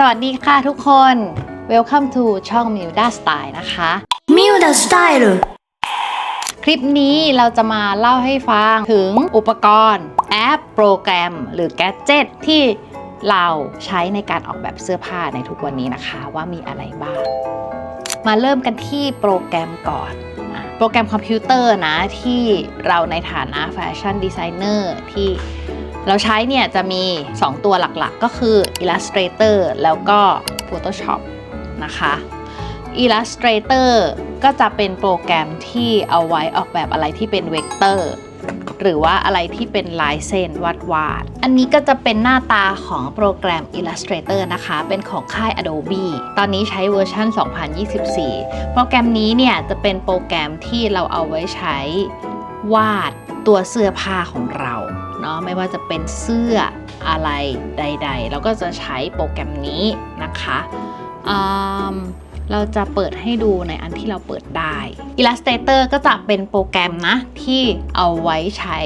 สวัสดีค่ะทุกคน Welcome to ช่อง Milda Style นะคะ Milda Style คลิปนี้เราจะมาเล่าให้ฟังถึงอุปกรณ์ แอป โปรแกรม หรือแกจิตที่เราใช้ในการออกแบบเสื้อผ้าในทุกวันนี้นะคะว่ามีอะไรบ้าง มาเริ่มกันที่โปรแกรมก่อนโปรแกรมคอมพิวเตอร์นะที่เราในฐานะแฟชั่นดีไซเนอร์ที่ เราใช้เนี่ยจะมี 2 ตัวหลักๆ ก็คือ Illustrator แล้วก็ Photoshop นะคะ Illustrator ก็จะเป็นโปรแกรมที่เอาไว้ออกแบบอะไรที่เป็นเวกเตอร์หรือว่าอะไรที่เป็นลายเส้นวาดวาด อันนี้ก็จะเป็นหน้าตาของโปรแกรม Illustrator นะคะ เป็นของค่าย Adobe ตอนนี้ใช้เวอร์ชัน 2024 โปรแกรมนี้เนี่ยจะเป็นโปรแกรมที่เราเอาไว้ใช้วาดตัวเสื้อผ้าของเรา เนาะไม่ว่าจะเป็นเสื้ออะไรใด ๆ เราก็จะใช้โปรแกรมนี้นะคะเราจะเปิดให้ดูในอันที่เราเปิดได้ Illustrator ก็จะเป็นโปรแกรมนะ ที่เอาไว้ใช้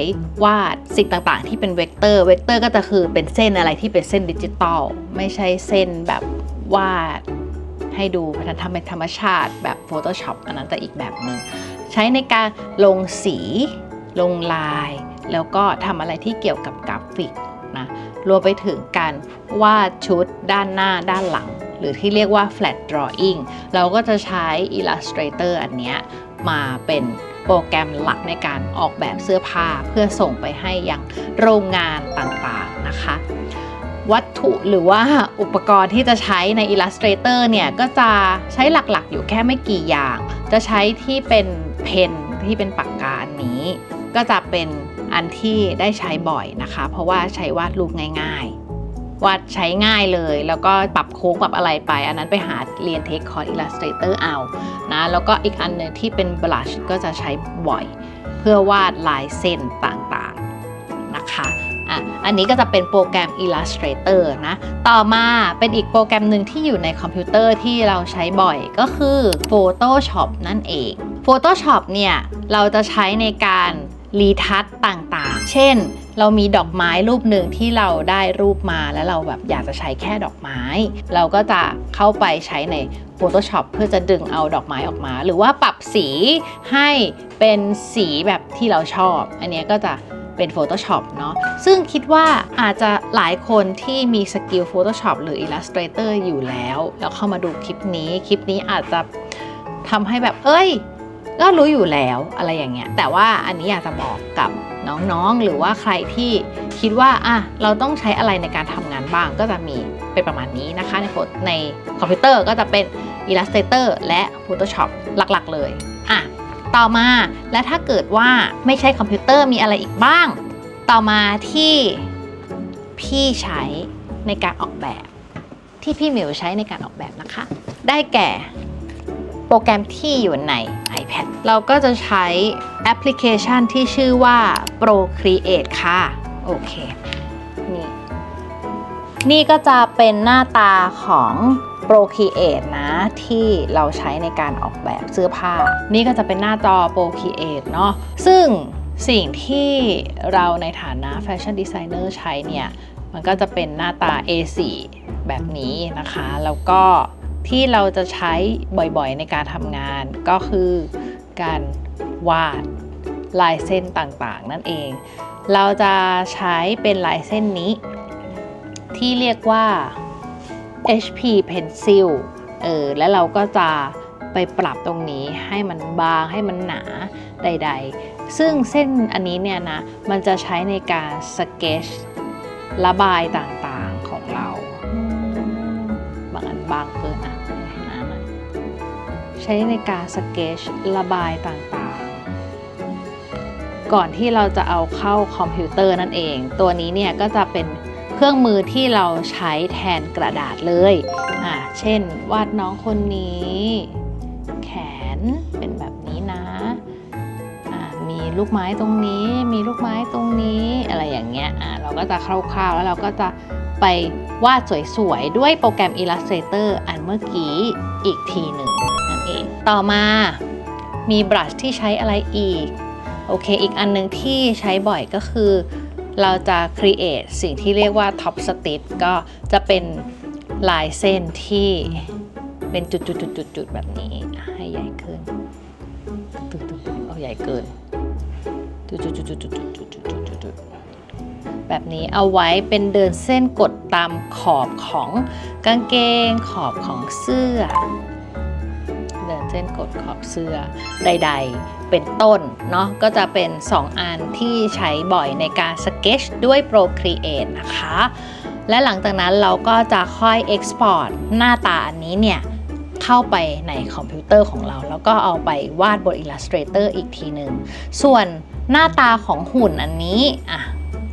วาดสิ่งต่างๆ ที่เป็นเวกเตอร์เวกเตอร์ก็จะคือเป็นเส้นอะไรที่เป็นเส้นดิจิตอลไม่ใช่เส้นแบบวาดให้ดูพัฒนธรรมเป็นธรรมชาติแบบ Photoshop อันนั้นจะอีกแบบหนึ่งใช้ในการลงสีลงลาย แล้วก็ทำอะไรที่เกี่ยวกับกราฟิกนะรวมไปถึงการวาดชุดด้านหน้าด้านหลัง หรือที่เรียกว่า flat drawing เราก็จะใช้ Illustrator อันเนี้ยมาเป็นโปรแกรมหลักในการออกแบบเสื้อผ้าเพื่อส่งไปให้ยังโรงงานต่างๆนะคะ วัตถุหรือว่าอุปกรณ์ที่จะใช้ใน Illustrator เนี่ย ก็จะใช้หลักๆ อยู่แค่ไม่กี่อย่าง จะใช้ที่เป็นเพนที่เป็นปากกาอันนี้ ก็จะเป็น อันที่ได้ใช้บ่อยนะคะ เพราะว่าใช้วาดรูปง่าย ๆ วาดใช้ง่ายเลย แล้วก็ปรับโค้งปรับอะไรไป อันนั้นไปหาเรียนเทคคอร์ Illustrator เอานะแล้วก็อีกอันหนึงที่เป็น blush ก็จะใช้บ่อย เพื่อวาดลายเส้นต่างๆนะคะอะอันนี้ก็จะเป็นโปรแกรม Illustrator นะ ต่อมาเป็นอีกโปรแกรมหนึ่งที่อยู่ในคอมพิวเตอร์ที่เราใช้บ่อยก็คือ Photoshop นั่นเอง Photoshop เนี่ย เราจะใช้ในการ รีทัชต่างๆ เช่น เรามีดอกไม้รูปหนึ่งที่เราได้รูปมาแล้วเราแบบอยากจะใช้แค่ดอกไม้ เราก็จะเข้าไปใช้ใน Photoshop เพื่อจะดึงเอาดอกไม้ออกมา หรือว่าปรับสีให้เป็นสีแบบที่เราชอบ อันนี้ก็จะเป็น Photoshop เนาะซึ่งคิดว่าอาจจะหลายคนที่มีสกิล Photoshop หรือ Illustrator อยู่แล้ว แล้วเข้ามาดูคลิปนี้ คลิปนี้อาจจะทำให้แบบเอ้ย ก็รู้อยู่แล้วอะไรอย่างเงี้ย แต่ว่าอันนี้อยากจะบอกกับน้องๆ หรือว่าใครที่คิดว่าอะเราต้องใช้อะไรในการทำงานบ้างก็จะมีเป็นประมาณนี้นะคะ ในในคอมพิวเตอร์ก็จะเป็น Illustrator และ Photoshop หลักๆ เลย อะ ต่อมาและถ้าเกิดว่าไม่ใช่คอมพิวเตอร์มีอะไรอีกบ้าง ต่อมาที่พี่ใช้ในการออกแบบที่พี่หมิวใช้ในการออกแบบนะคะ ได้แก่โปรแกรมที่อยู่ใน iPad เราก็จะใช้แอปพลิเคชันที่ชื่อว่า Procreate ค่ะ โอเค นี่ นี่ก็จะเป็นหน้าตาของ Procreate นะ ที่เราใช้ในการออกแบบเสื้อผ้า นี่ก็จะเป็นหน้าจอ Procreate เนาะซึ่งสิ่งที่เราในฐานะแฟชั่นดีไซเนอร์ใช้เนี่ย มันก็จะเป็นหน้าตา A4 แบบนี้นะคะ แล้วก็ที่เราจะใช้บ่อยๆในการทำงานก็คือ การวาดลายเส้นต่างๆ นั่นเอง เราจะใช้เป็นลายเส้นนี้ ที่เรียกว่า HP Pencil เออแล้วเราก็จะไปปรับตรงนี้ให้มันบางให้มันหนาใด ๆ ซึ่งเส้นอันนี้เนี่ยนะ มันจะใช้ในการสเกจระบายต่างๆ ใช้ในการสเกจระบายต่างๆ ก่อนที่เราจะเอาเข้าคอมพิวเตอร์นั่นเอง ตัวนี้เนี่ยก็จะเป็นเครื่องมือที่เราใช้แทนกระดาษเลยอะเช่น วาดน้องคนนี้ แขนเป็นแบบนี้นะอะมีลูกไม้ตรงนี้ มีลูกไม้ตรงนี้ อะไรอย่างเงี้ยอะเราก็จะคร่าวๆ แล้วเราก็จะไปวาดสวยๆ ด้วยโปรแกรม Illustrator อันเมื่อกี้อีกทีหนึ่ง เอง ต่อมามีบรัชที่ใช้อะไรอีก โอเค อีกอันหนึงที่ใช้บ่อยก็คือ เราจะ create สิ่งที่เรียกว่า top stitch ก็จะเป็นลายเส้นที่เป็นจุดๆๆๆแบบนี้ให้ใหญ่ขึ้นตึกๆเอาใหญ่เกินจุดๆๆๆๆๆๆแบบนี้เอาไว้เป็นเดินเส้นกดตามขอบของกางเกงขอบของเสื้อ เดินเส้นกดขอบเสื้อใด ๆ เป็นต้นเนาะก็จะเป็น 2 อันที่ใช้บ่อยในการสเก t ชด้วย Procreate นะคะ และหลังจากนั้นเราก็จะค่อย Export หน้าตาอันนี้เนี่ยเข้าไปในคอมพิวเตอร์ของเรา แล้วก็เอาไปวาดบน Illustrator อีกทีหนึ่งส่วนหน้าตาของหุ่นอันนี้อะ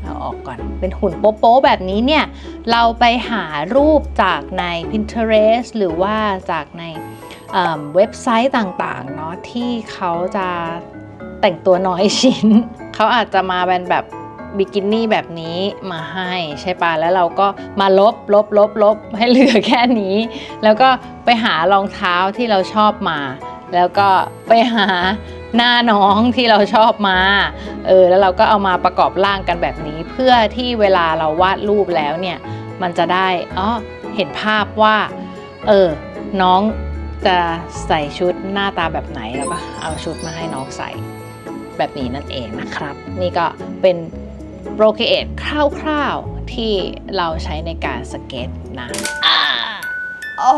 เราออกก่อนเป็นหุ่นโป๊ะๆแบบนี้เนี่ย เราไปหารูปจากใน Pinterest หรือว่าจากใน เว็บไซต์ต่างๆเนาะที่เขาจะแต่งตัวน้อยชิ้น เขาอาจจะมาเป็นแบบบิกินี่แบบนี้มาให้ใช่ปะแล้วเราก็มาลบลบลบลบให้เหลือแค่นี้ แล้วก็ไปหารองเท้าที่เราชอบมา แล้วก็ไปหาหน้าน้องที่เราชอบมา เออ แล้วเราก็เอามาประกอบร่างกันแบบนี้ เพื่อที่เวลาเราวาดรูปแล้วเนี่ย มันจะได้อ๋อเห็นภาพว่า เออ น้อง จะใส่ชุดหน้าตาแบบไหนแล้วก็เอาชุดมาให้น้องใส่แบบนี้นั่นเองนะครับ นี่ก็เป็นโปรเคเอทคร่าวๆที่เราใช้ในการสเก็ตนะโอ้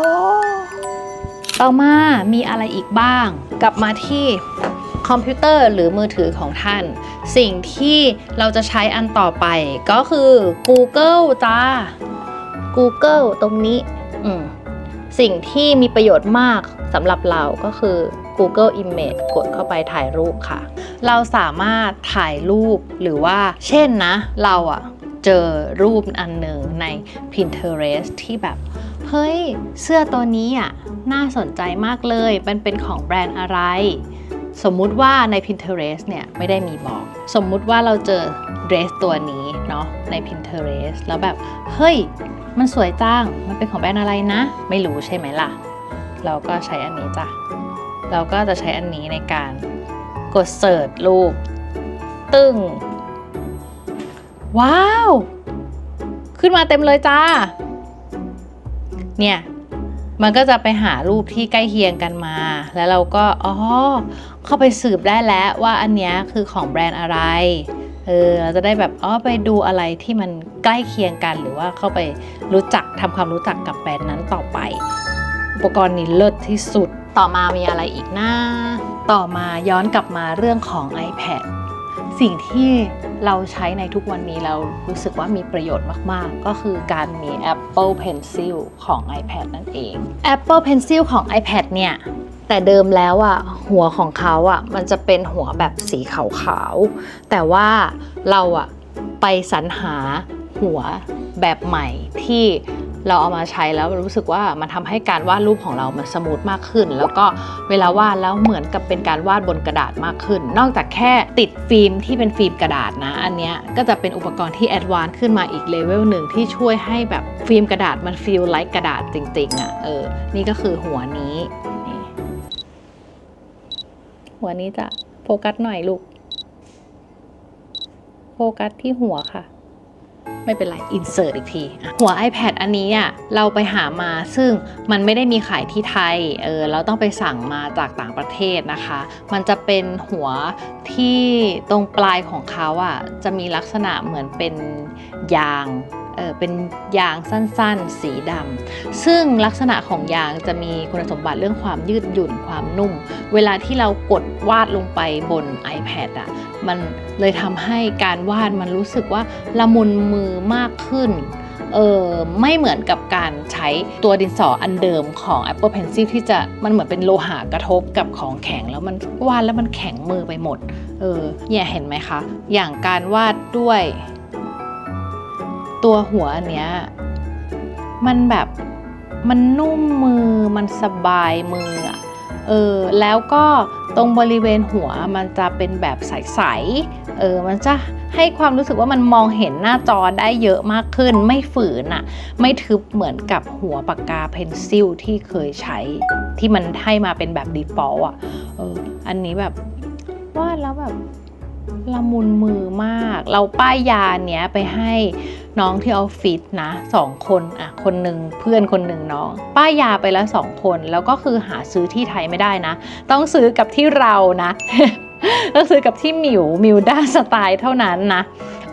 ต่อมามีอะไรอีกบ้าง กลับมาที่คอมพิวเตอร์หรือมือถือของท่าน สิ่งที่เราจะใช้อันต่อไปก็คือ Google จ้า Google ตรงนี้ อืม สิ่งที่มีประโยชน์มากสำหรับเราก็คือ Google Image กดเข้าไปถ่ายรูปค่ะ เราสามารถถ่ายรูปหรือว่า เช่นนะ เราอะเจอรูปอันหนึ่งใน Pinterest ที่แบบ เฮ้ย เสื้อตัวนี้อะน่าสนใจมากเลย มันเป็นของแบรนด์อะไร สมมุติว่าใน Pinterest เนี่ย ไม่ได้มีบอก สมมุติว่าเราเจอเดรสตัวนี้เนาะใน Pinterest แล้วแบบ เฮ้ย มันสวยจัง มันเป็นของแบรนด์อะไรนะ ไม่รู้ใช่ไหมล่ะ เราก็ใช้อันนี้จ้ะ เราก็จะใช้อันนี้ในการกดเสิร์ชรูป ตึ้ง ว้าว ขึ้นมาเต็มเลยจ้า เนี่ย มันก็จะไปหารูปที่ใกล้เคียงกันมา แล้วเราก็ อ๋อ เข้าไปสืบได้แล้วว่าอันนี้คือของแบรนด์อะไร เออเราจะได้แบบอ๋อไปดูอะไรที่มันใกล้เคียงกันหรือว่าเข้าไปรู้จักทำความรู้จักกับแบรนด์นั้นต่อไป อุปกรณ์นี้เลิศที่สุดต่อมามีอะไรอีกนะ ต่อมาย้อนกลับมาเรื่องของ iPad สิ่งที่เราใช้ในทุกวันนี้เรารู้สึกว่ามีประโยชน์มาก ๆ ก็คือการมี Apple Pencil ของ iPad นั่นเอง Apple Pencil ของ iPad เนี่ย แต่เดิมแล้วอะหัวของเขาอะมันจะเป็นหัวแบบสีขาวๆ แต่ว่าเราอะไปสรรหาหัวแบบใหม่ที่เราเอามาใช้แล้วรู้สึกว่ามันทำให้การวาดรูปของเรามันสมูทมากขึ้น แล้วก็เวลาวาดแล้วเหมือนกับเป็นการวาดบนกระดาษมากขึ้น นอกจากแค่ติดฟิล์มที่เป็นฟิล์มกระดาษนะ อันเนี้ยก็จะเป็นอุปกรณ์ที่แอดวานซ์ขึ้นมาอีกเลเวลหนึ่งที่ช่วยให้แบบฟิล์มกระดาษมันฟีลไลค์กระดาษจริงๆอะ่ะเออนี่ก็คือหัวนี้ หัวนี้จะโฟกัสหน่อยลูก โฟกัสที่หัวค่ะ ไม่เป็นไร อินเสิร์ตอีกที หัว iPad อันนี้อะเราไปหามาซึ่งมันไม่ได้มีขายที่ไทย เออ เราต้องไปสั่งมาจากต่างประเทศนะคะ มันจะเป็นหัวที่ตรงปลายของเขาอะจะมีลักษณะเหมือนเป็น ยางเเป็นยางสั้นๆ สีดำซึ่งลักษณะของยางจะมีคุณสมบัติเรื่องความยืดหยุ่นความนุ่ม เวลาที่เรากดวาดลงไปบน iPad อะมันเลยทำให้การวาดมันรู้สึกว่าละมุนมือมากขึ้นเออไม่เหมือนกับการใช้ตัวดินสออันเดิมของ Apple Pencil ที่จะมันเหมือนเป็นโลหะกระทบกับของแข็งแล้วมันวาดแล้วมันแข็งมือไปหมดเออเนี่ยเห็นไหมคะ อย่างการวาดด้วย ตัวหัวอันเนี้ยมันแบบมันนุ่มมือมันสบายมืออะเออแล้วก็ตรงบริเวณหัวมันจะเป็นแบบใสๆเออมันจะให้ความรู้สึกว่ามันมองเห็นหน้าจอได้เยอะมากขึ้น ไม่ฝืนอะไม่ทึบเหมือนกับหัวปากกาเพนซิลที่เคยใช้ที่มันให้มาเป็นแบบ default อะเอออันนี้แบบวาดแล้วแบบ ละมุนมือมาก เราป้ายยาเนี้ยไปให้น้องที่ออฟฟิศนะสองคนอะคนหนึ่งเพื่อนคนหนึ่งน้อง ป้ายยาไปแล้วสองคน แล้วก็คือหาซื้อที่ไทยไม่ได้นะ ต้องซื้อกับที่เรานะต้องซื้อกับที่มิวมิวด้าสไตล์เท่านั้นนะ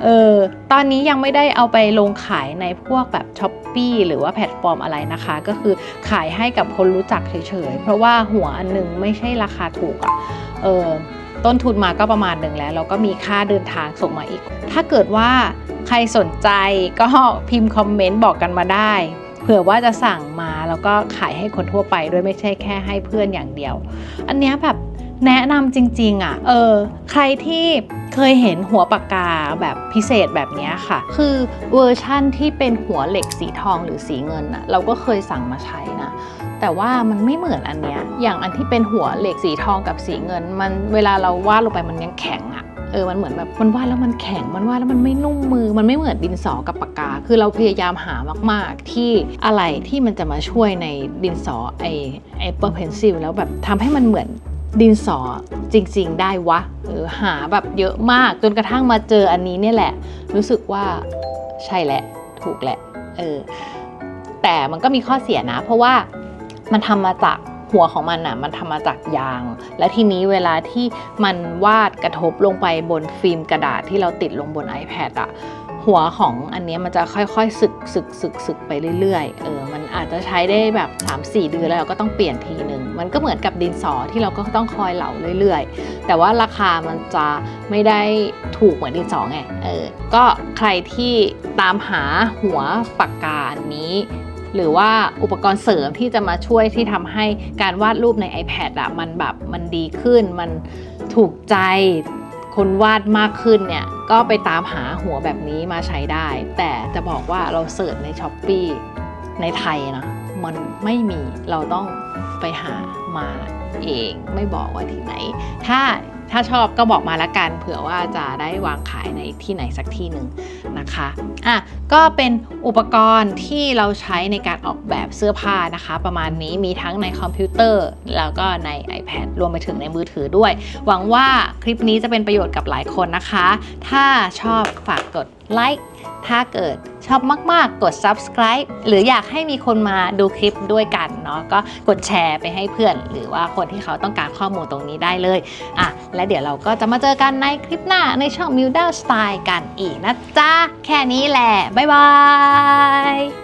เออตอนนี้ยังไม่ได้เอาไปลงขายในพวกแบบช้อปปีหรือว่าแพลตฟอร์มอะไรนะคะ ก็คือขายให้กับคนรู้จักเฉยๆ เพราะว่าหัวอันหนึงไม่ใช่ราคาถูกอะ่ะเออ ต้นทุนมาก็ประมาณหนึ่งแล้วแล้วก็มีค่าเดินทางส่งมาอีก ถ้าเกิดว่าใครสนใจก็พิมพ์คอมเมนต์บอกกันมาได้ เผื่อว่าจะสั่งมาแล้วก็ขายให้คนทั่วไปด้วยไม่ใช่แค่ให้เพื่อนอย่างเดียว อันเนี้ยแบบแนะนำจริงๆอะเออใครที่ เคยเห็นหัวปากกาแบบพิเศษแบบนี้ค่ะ คือเวอร์ชั่นที่เป็นหัวเหล็กสีทองหรือสีเงินอะเราก็เคยสั่งมาใช้นะแต่ว่ามันไม่เหมือนอันเนี้ย อย่างอันที่เป็นหัวเหล็กสีทองกับสีเงิน มันเวลาเราวาดลงไปมันยังแข็งอะเออ มันเหมือนแบบมันวาดแล้วมันแข็ง มันวาดแล้วมันไม่นุ่มมือ มันไม่เหมือนดินสอกับปากกา คือเราพยายามหามาก ๆ ที่อะไรที่มันจะมาช่วยในดินสอไอไอเปอร์เพนซิลแล้วแบบทำให้มันเหมือน ดินสอจริง ๆ ได้วะเออหาแบบเยอะมากจนกระทั่งมาเจออันนี้เนี่ยแหละ รู้สึกว่าใช่แหละ ถูกแหละเออแต่มันก็มีข้อเสียนะ เพราะว่ามันทำมาจากหัวของมันอะมันทำมาจากยาง และทีนี้เวลาที่มันวาดกระทบลงไปบนฟิล์มกระดาษที่เราติดลงบน iPad อะ หัวของอันนี้มันจะค่อยๆสึกสึกสึกสึกไปเรื่อยๆ เออ มันอาจจะใช้ได้แบบ 3-4 เดือนแล้วเราก็ต้องเปลี่ยนทีหนึ่ง มันก็เหมือนกับดินสอที่เราก็ต้องคอยเหลาเรื่อยๆ แต่ว่าราคามันจะไม่ได้ถูกเหมือนดินสอไง เออ ก็ใครที่ตามหาหัวปากกาอันนี้หรือว่าอุปกรณ์เสริมที่จะมาช่วยที่ทำให้การวาดรูปใน iPad อะมันแบบมันดีขึ้น มันถูกใจ คนวาดมากขึ้นเนี่ย ก็ไปตามหาหัวแบบนี้มาใช้ได้ แต่จะบอกว่าเราเสิร์ชใน s h อ p e e ในไทยนะมันไม่มีเราต้องไปหามาเองไม่บอกว่าที่ไหน ถ้า ถ้าชอบก็บอกมาละกันเผื่อว่าจะได้วางขายในที่ไหนสักที่หนึ่งนะคะอะก็เป็นอุปกรณ์ที่เราใช้ในการออกแบบเสื้อผ้านะคะ ประมาณนี้มีทั้งในคอมพิวเตอร์ แล้วก็ใน iPad รวมไปถึงในมือถือด้วย หวังว่าคลิปนี้จะเป็นประโยชน์กับหลายคนนะคะ ถ้าชอบฝากกดไลค์ ถ้าเกิดชอบมาก ๆ กด subscribe หรืออยากให้มีคนมาดูคลิปด้วยกันเนาะก็กดแชร์ไปให้เพื่อน หรือว่าคนที่เขาต้องการข้อมูลตรงนี้ได้เลยอะและเดี๋ยวเราก็จะมาเจอกันในคลิปหน้าในช่อง m i l d a Style กันอีกนะจ๊ะ แค่นี้แหละ บ๊ายบาย